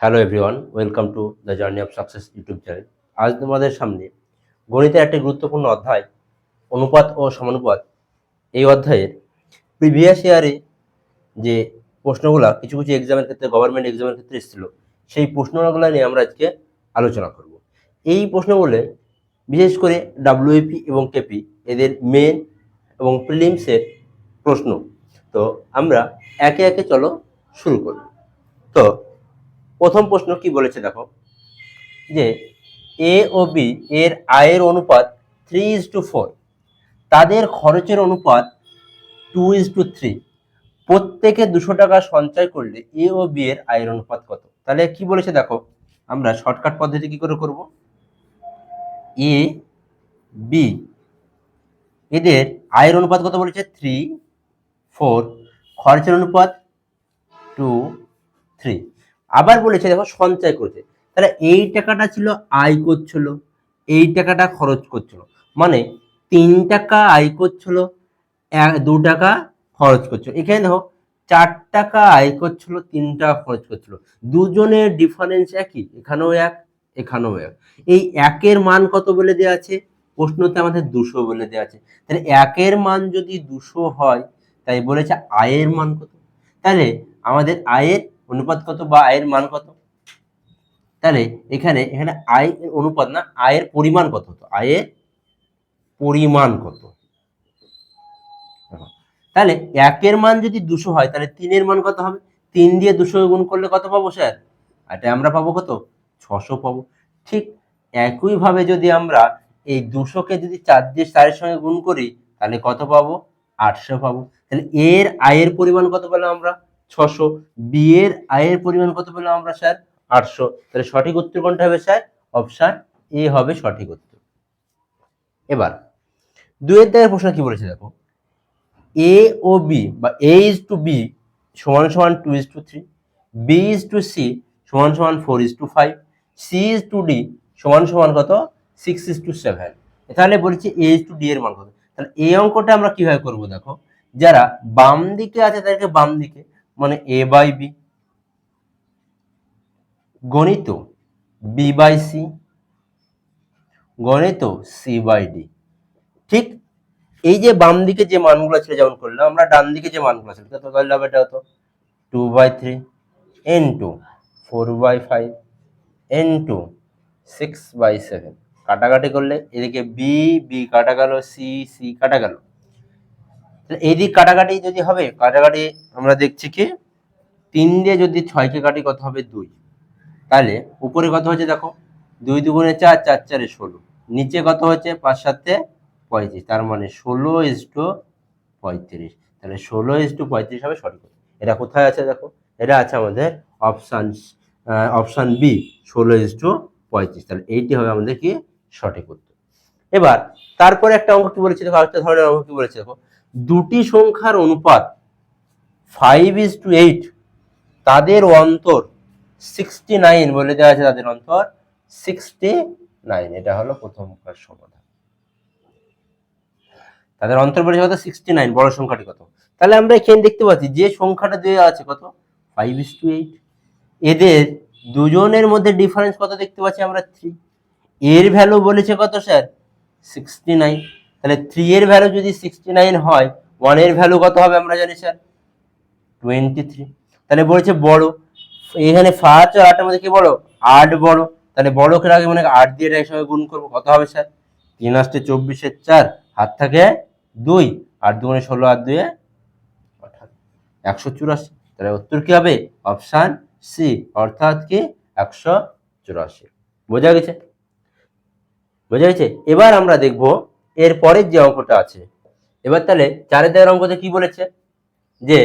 Hello everyone welcome to the journey of success YouTube channel আজ তোমাদের সামনে গণিতের একটি গুরুত্বপূর্ণ অধ্যায়, অনুপাত ও সমানুপাত এই অধ্যায়ের প্রিভিয়াস ইয়ারে যে প্রশ্নগুলো কিছু কিছু এক্সামের ক্ষেত্রে গভর্নমেন্ট এক্সামের ক্ষেত্রে এসেছিল, সেই প্রশ্নগুলো নিয়ে আমরা আজকে আলোচনা করব। এই প্রশ্নগুলো বিশেষ করে ডাব্লিউএপি এবং কেপি এদের মেন এবং প্রিলিমসের প্রশ্ন। তো আমরা একে একে চলো শুরু করি। তো প্রথম প্রশ্ন কি বলেছে দেখো? যে এ ও বি এর আয়ের অনুপাত থ্রি ইজ টু ফোর তাদের খরচের অনুপাত টু ইজ টু থ্রি প্রত্যেকে দুশো টাকা সঞ্চয় করলে এ ও বি এর আয়ের অনুপাত কত? তাহলে কি বলেছে দেখো? আমরা শর্টকাট পদ্ধতি কি করে করব? এ বি এদের আয়ের অনুপাত কত বলেছে? থ্রি ফোর খরচের অনুপাত টু থ্রি আবার বলেছে, দেখো সঞ্চয় করছে। তাহলে এই টাকাটা ছিল আয় করছিল, এই টাকাটা খরচ করছিল। মানে তিন টাকা আয় করছিল দু টাকা খরচ করছিল। এখানে দেখো, চার টাকা আয় করছিল, তিন টাকা খরচ করছিল। দুজনের ডিফারেন্স একই, এখানেও এক এখানেও এক। এই একের মান কত বলে দেওয়া আছে? প্রশ্নতে আমাদের দুশো বলে দেওয়া আছে। তাহলে একের মান যদি দুশো হয়, তাই বলেছে আয়ের মান কত? তাহলে আমাদের আয়ের অনুপাত কত বা আয়ের মান কত? তাহলে এখানে এখানে আয় অনুপাত না, আয়ের পরিমাণ কত হতো? আয়ের পরিমাণ কত? তাহলে একের মান যদি দুশো হয়, তাহলে তিনের মান কত হবে? তিন দিয়ে দুশো গুণ করলে কত পাবো স্যার? এটা আমরা পাবো কত? ছশো পাবো। ঠিক একইভাবে যদি আমরা এই দুশোকে যদি চার দিয়ে চারের সঙ্গে গুণ করি, তাহলে কত পাবো? আটশো পাবো। তাহলে এর আয়ের পরিমাণ কত পেলাম আমরা? ছশো বি এর আয়ের পরিমাণ কত পেলাম আমরা, স্যার? আটশো। তাহলে সঠিক উত্তর কোনটা হবে, স্যার? অপশান এ হবে সঠিক উত্তর। এবার, দুয়ের দাগের প্রশ্ন কি বলেছে দেখো? এ ও বি বা এ ইজ টু বি সমান সমান two is to three B is to C সমান সমান four is to five C is to D সমান সমান কত? সিক্স ইজ টু সেভেন তাহলে বলেছি এ ইজ টু ডি এর মান কত? তাহলে এই অঙ্কটা আমরা কীভাবে করব দেখো? যারা বাম দিকে আছে তাদেরকে বাম দিকে মানে এ বাই বি গণিত বি বাই সি গণিত সি বাই ডি ঠিক এই যে বাম দিকে যে মানগুলো ছিল, যেমন করলাম, আমরা ডান দিকে যে মানগুলো ছিল কত তাহলে হবে এটা হতো two by three into four by five into six by seven কাটাকাটি করলে এদিকে বি বি কাটা গেল সি সি কাটা গেল। এই দিক কাটাকাটি যদি হবে, কাটাকাটি আমরা দেখছি কি? তিন দিয়ে যদি ছয়কে কাটি, কত হবে? দুই। তাহলে উপরে কত হচ্ছে দেখো? দুই দুগুণে চার চার চারে ষোলো। নিচে কত হচ্ছে পাঁচ সাতে পঁয়ত্রিশ। তার মানে ষোলো ইস টু পঁয়ত্রিশ। তাহলে ষোলো ইস টু পঁয়ত্রিশ হবে সঠিক। এটা কোথায় আছে দেখো? এটা আছে আমাদের অপশান অপশান বি ষোলো ইস টু পঁয়ত্রিশ। তাহলে এইটি হবে আমাদের কি? সঠিক উত্তর। এবার, তারপরে একটা অঙ্ক কি বলেছে? দেখো, আরেকটা ধরনের অঙ্ক কি বলেছে? দেখো দুটি সংখ্যার অনুপাত ফাইভ ইস টু এইট তাদের অন্তর সিক্সটি নাইন বলে দেওয়া আছে, তাদের অন্তর সিক্সটি নাইন এটা হলো প্রথমকার সমাধান। তাদের অন্তর বলেছে কত? সিক্সটি নাইন বড় সংখ্যাটি কত? তাহলে আমরা এখানে দেখতে পাচ্ছি, যে সংখ্যাটা দেওয়া আছে কত? ফাইভ ইস টু এইট এদের দুজনের মধ্যে ডিফারেন্স কত দেখতে পাচ্ছি আমরা? থ্রি এর ভ্যালু বলেছে কত স্যার সিক্সটি নাইন তাহলে থ্রি এর ভ্যালু যদি সিক্সটি নাইন হয় ওয়ানের ভ্যালু কত হবে আমরা জানি স্যার টোয়েন্টি থ্রি তাহলে বলেছে বড়, এখানে ফার্স্ট আর আটের মধ্যে কি বড়? আট বড়। তাহলে বড় কে আগে মানে আট দিয়ে এটার সঙ্গে গুণ করব। কত হবে স্যার তিন আসতে চব্বিশের চার, হাত থাকে দুই। আর দুগুণে ষোলো আর দুয়ে একশো চুরাশি। তাহলে উত্তর কি হবে? অপশান সি অর্থাৎ কি? একশো চুরাশি। বোঝা গেছে? বোঝা গেছে? এবার আমরা দেখব এর পরের যে অঙ্কটা আছে, এবার তাহলে চারের দাগের অঙ্কতে কি বলেছে? যে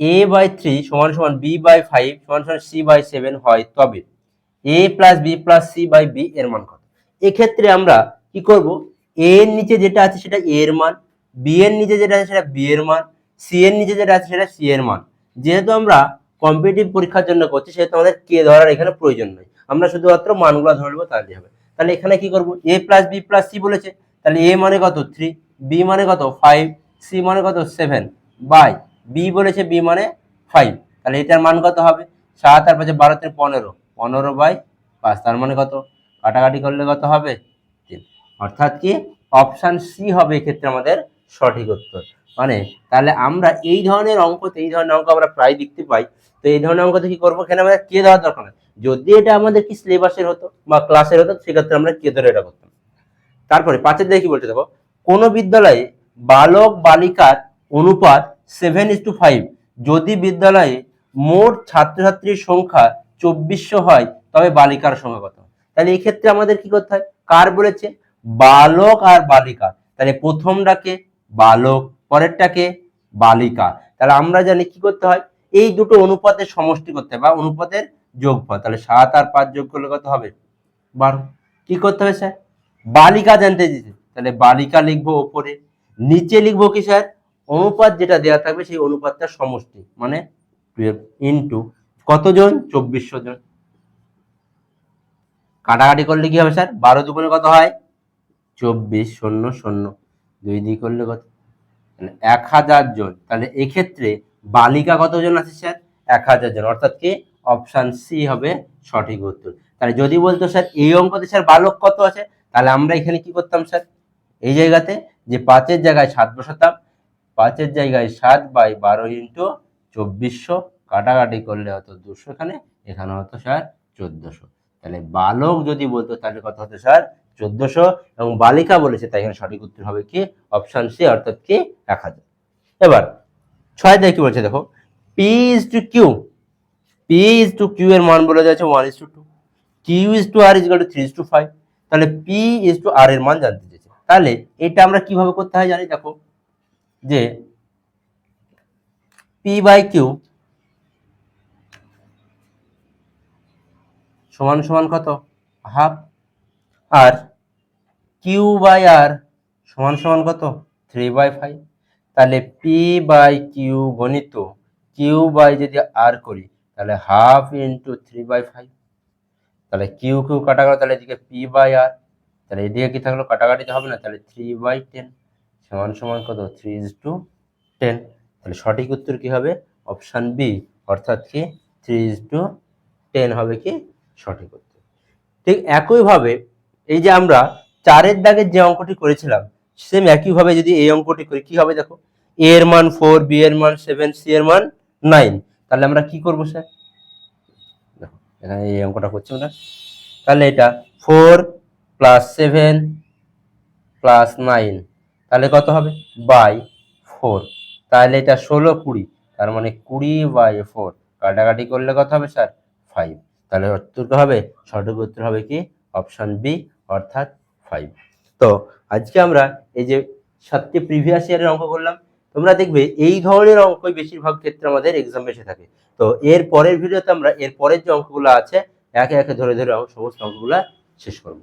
এ বাই থ্রি সমান সমান বি বাই ফাইভ সমান সমান সি বাই সেভেন হয় তবে A plus B plus C by B এর মান কত? এক্ষেত্রে আমরা কি করব? এ এর নিচে যেটা আছে সেটা এ এর মান বি এর নিচে যেটা আছে সেটা বি এর মান সি এর নিচে যেটা আছে সেটা সি এর মান। যেহেতু আমরা কম্পিটিটিভ পরীক্ষার জন্য করছি, সেহেতু আমাদের কে ধরার এখানে প্রয়োজন নেই। আমরা শুধুমাত্র মানগুলো ধরবো তাহলে হবে। তাহলে এখানে কি করব? A plus B plus C বলেছে। তাহলে এ মানে কত? থ্রি বি মানে কত? ফাইভ সি মানে কত? সেভেন বাই বি বলেছে বি মানে ফাইভ তাহলে এটার মান কত হবে? সাত আর পাঁচে বারো তিন পনেরো। পনেরো বাই পাঁচ, তার মানে কত? কাটাকাটি করলে কত হবে? তিন। অর্থাৎ কি? অপশান সি হবে এক্ষেত্রে আমাদের সঠিক উত্তর। মানে তাহলে আমরা এই ধরনের অঙ্কতে, এই ধরনের অঙ্ক আমরা প্রায় দেখতে পাই। তো এই ধরনের অঙ্কতে কি করব? এখানে আমাদের কে দেওয়ার দরকার যদি এটা আমাদের কি সিলেবাসের হতো বা ক্লাসের হতো, সেক্ষেত্রে আমরা কে ধরে এটা করতাম। তারপরে পাঁচের দিকে কি বলতে দেখো কোন বিদ্যালয়ে বালক বালিকার অনুপাত সেভেন ইস টু ফাইভ যদি বিদ্যালয়ে মোট ছাত্রছাত্রীর সংখ্যা চব্বিশশো হয়, তবে বালিকার সংখ্যা কত? তাহলে এই ক্ষেত্রে আমাদের কি করতে হয়? কার বলেছে? বালক আর বালিকা তাহলে প্রথমটাকে বালক, পরেরটাকে বালিকা। তাহলে আমরা জানি কি করতে হয়? এই দুটো অনুপাতের সমষ্টি করতে হয় বা অনুপাতের যোগফল। তাহলে সাত আর পাঁচ যোগ করলে কত হবে? বারো। কি করতে হবে স্যার? বালিকা জানতে দিতে তাহলে বালিকা লিখব ওপরে। নিচে লিখব কি স্যার? অনুপাত যেটা দেওয়া থাকবে সেই অনুপাতটার সমষ্টি। মানে টুয়েলভ ইন্টু কতজন? চব্বিশশো জন। কাটাকাটি করলে কি হবে স্যার? বারো দুগুণে কত হয়? চব্বিশ, শূন্য শূন্য। দুই দিয়ে করলে কত? মানে এক হাজার জন। তাহলে এক্ষেত্রে বালিকা কতজন আছে স্যার? এক হাজার জন। অর্থাৎ কি অপশান সি হবে সঠিক উত্তর। তাহলে যদি বলতো, স্যার, এই অঙ্কতে স্যার বালক কত আছে? তাহলে আমরা এখানে কি করতাম, স্যার? এই জায়গাতে যে পাঁচের জায়গায় সাত বসাতাম, পাঁচের জায়গায় সাত বাই বারো ইন্টু চব্বিশশো, কাটাকাটি করলে হতো দুশো, এখানে এখানে হতো, স্যার, চোদ্দশো। তাহলে বালক যদি বলতো, তাহলে কত হতো, স্যার? চোদ্দশো। এবং বালিকা বলেছে, তাই এখানে সঠিক উত্তর হবে কি? অপশান সি, অর্থাৎ কি? এক হাজার। এবার, ছয় দেখে কি বলছে, দেখো, P is to Q. P is to Q এর মান বলে যাচ্ছে one is to two Q is to R is to three is to five তাহলে পি ইজ টু আর এর মান জানতে চেয়েছে। তাহলে এটা আমরা কীভাবে করতে হয় জানি? দেখো, যে পি বাই কিউ সমান সমান কত? হাফ আর কিউ বাই আর সমান সমান কত? থ্রি বাই ফাইভ তাহলে পি বাই কিউ গণিত। কিউ বাই যদি আর করি তাহলে half into three by five তাহলে কিউ কিউ কাটা গেল তাহলে এদিকে পি বাই আর তাহলে এদিকে কি থাকল? কাটাকাটিতে হবে না, তাহলে থ্রি বাই টেন সমান সমান কত? থ্রি ইজ টু টেন তাহলে সঠিক উত্তর কি হবে? অপশান বি অর্থাৎ কি থ্রি ইজ টু টেন হবে কি সঠিক উত্তর। ঠিক একইভাবে এই যে আমরা চারের দাগের যে অঙ্কটি করেছিলাম সেম একইভাবে যদি এই অঙ্কটি করি, কি হবে দেখো? এ এর মান ফোর বি এর মান সেভেন সি এর মান নাইন তাহলে আমরা কি করব স্যার? দেখো, এখানে এই অঙ্কটা করছি আমরা। তাহলে এটা four plus seven plus nine তাহলে কত হবে? বাই ফোর তাহলে এটা ষোলো কুড়ি, তার মানে কুড়ি বাই ফোর কাটাকাটি করলে কত হবে স্যার? ফাইভ তাহলে উত্তরটা হবে, সঠিক উত্তর হবে কি? অপশান বি অর্থাৎ ফাইভ তো আজকে আমরা এই যে সাতটি প্রিভিয়াস ইয়ারের অঙ্ক করলাম তোমরা দেখবে এই ধরনের অঙ্কই বেশিরভাগ ক্ষেত্রে আমাদের এক্সাম এসে থাকে। তো এর পরের ভিডিওতে আমরা এর পরের যে অঙ্কগুলো আছে, একে একে ধরে ধরে সমস্ত অঙ্কগুলো শেষ করব।